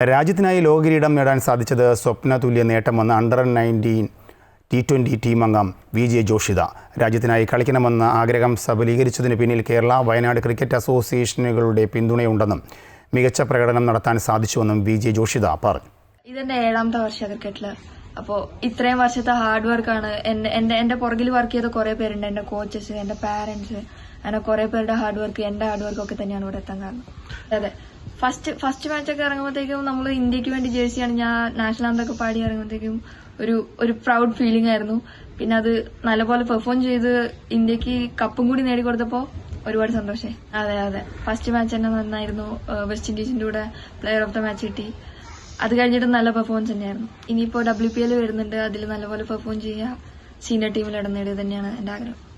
രാജ്യത്തിനായി ലോകകിരീടം നേടാൻ സാധിച്ചത് സ്വപ്ന തുല്യ നേട്ടമെന്ന് under nineteen T twenty team അംഗം വി ജെ ജോഷിത. രാജ്യത്തിനായി കളിക്കണമെന്ന ആഗ്രഹം സബലീകരിച്ചതിന് പിന്നിൽ കേരള വയനാട് ക്രിക്കറ്റ് അസോസിയേഷനുകളുടെ പിന്തുണയുണ്ടെന്നും മികച്ച പ്രകടനം നടത്താൻ സാധിച്ചുവെന്നും വി ജെ ജോഷിത പറഞ്ഞു. ഇതെന്റെ ഏഴാമത്തെ വർഷ ക്രിക്കറ്റിൽ അപ്പോ ഇത്രയും വർഷത്തെ ഹാർഡ് വർക്ക് ആണ്. എന്റെ എന്റെ പുറകിൽ വർക്ക് ചെയ്ത കുറെ പേരുണ്ട്. എന്റെ കോച്ചസ് എന്റെ പാരന്റ്സ് അങ്ങനെ കുറെ പേരുടെ ഹാർഡ് വർക്ക് എന്റെ ഹാർഡ് വർക്ക് ഒക്കെ തന്നെയാണ് ഇവിടെ എത്താൻ കാരണം. അതെ. ഫസ്റ്റ് ഫസ്റ്റ് മാച്ച് ഒക്കെ ഇറങ്ങുമ്പോഴത്തേക്കും നമ്മൾ ഇന്ത്യയ്ക്ക് വേണ്ടി ജേഴ്സിയാണ് ഞാൻ നാഷണൽ ആന്തൊക്കെ പാടി ഇറങ്ങുമ്പോഴത്തേക്കും ഒരു ഒരു പ്രൗഡ് ഫീലിംഗ് ആയിരുന്നു. പിന്നെ അത് നല്ലപോലെ പെർഫോം ചെയ്ത് ഇന്ത്യയ്ക്ക് കപ്പും കൂടി നേടിക്കൊടുത്തപ്പോ ഒരുപാട് സന്തോഷേ അതെ അതെ. ഫസ്റ്റ് മാച്ച് തന്നെ നന്നായിരുന്നു. വെസ്റ്റ് ഇൻഡീസിന്റെ കൂടെ പ്ലെയർ ഓഫ് ദ മാച്ച് കിട്ടി. അത് കഴിഞ്ഞിട്ട് നല്ല പെർഫോമൻസ് തന്നെയായിരുന്നു. ഇനിയിപ്പോ ഡബ്ല്യു പി എൽ വരുന്നുണ്ട്. അതിൽ നല്ലപോലെ പെർഫോം ചെയ്യുക. സീനിയർ ടീമിൽ ഇടം നേടിയത് തന്നെയാണ് എന്റെ ആഗ്രഹം.